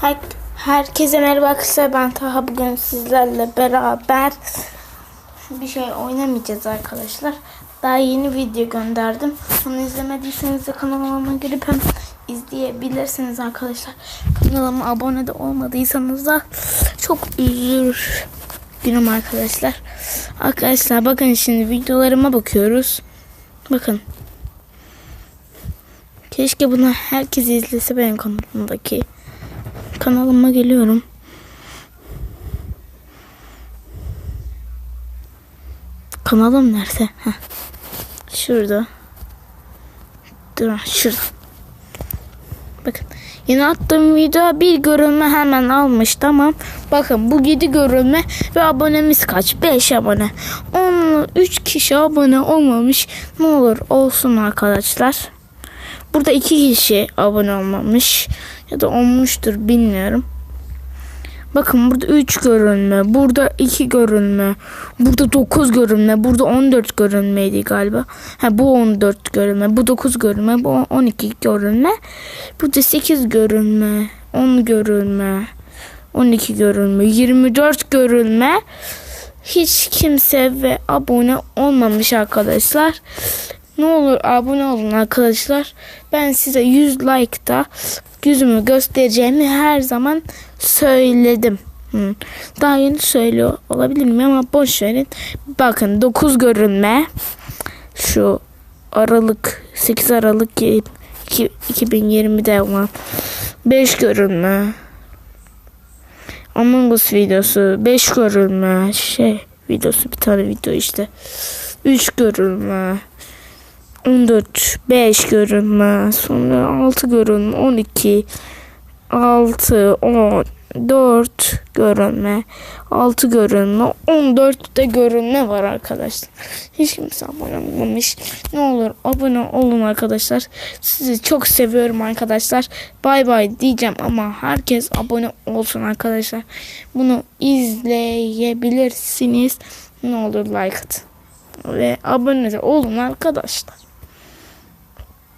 Her, herkese merhaba arkadaşlar ben Taha bugün sizlerle beraber bir şey oynamayacağız arkadaşlar. Daha yeni video gönderdim. Onu izlemediyseniz de kanalıma girip hem izleyebilirsiniz arkadaşlar. Kanalıma abone de olmadıysanız da çok üzülür günüm arkadaşlar. Arkadaşlar bakın şimdi videolarıma bakıyoruz. Bakın. Keşke bunu herkes izlese benim kanalımdaki kanalıma geliyorum. Kanalım nerede? Heh. Şurada. Dur şurada. Bakın yeni attığım video bir görülme hemen almış tamam. Bakın bu 7 görülme ve abonemiz kaç? 5 abone. 10 3 kişi abone olmamış. Ne olur olsun arkadaşlar. Burada 2 kişi abone olmamış ya da olmuştur bilmiyorum. Bakın burada 3 görünme, burada 2 görünme, burada 9 görünme, burada 14 görünmeydi galiba. Ha bu 14 görünme, bu 9 görünme, bu 12 görünme. Burada 8 görünme, 10 görünme, 12 görünme, 24 görünme. Hiç kimse ve abone olmamış arkadaşlar. Ne olur abone olun arkadaşlar. Ben size 100 like'da yüzümü göstereceğimi her zaman söyledim. Daha yeni söylüyor olabilir mi ama boş verin. Bakın 9 görünme. Şu Aralık 8 Aralık iki- 2020'de olan 5 görünme. Among Us videosu 5 görünme şey videosu bir tane video işte 3 görünme 14 5 görünme. Sonra 6 görünme. 12 6 10 4 görünme. 6 görünme. 14 de görünme var arkadaşlar. Hiç kimse abone olmamış. Ne olur abone olun arkadaşlar. Sizi çok seviyorum arkadaşlar. Bay bay diyeceğim ama herkes abone olsun arkadaşlar. Bunu izleyebilirsiniz. Ne olur like atın. Ve abone olun arkadaşlar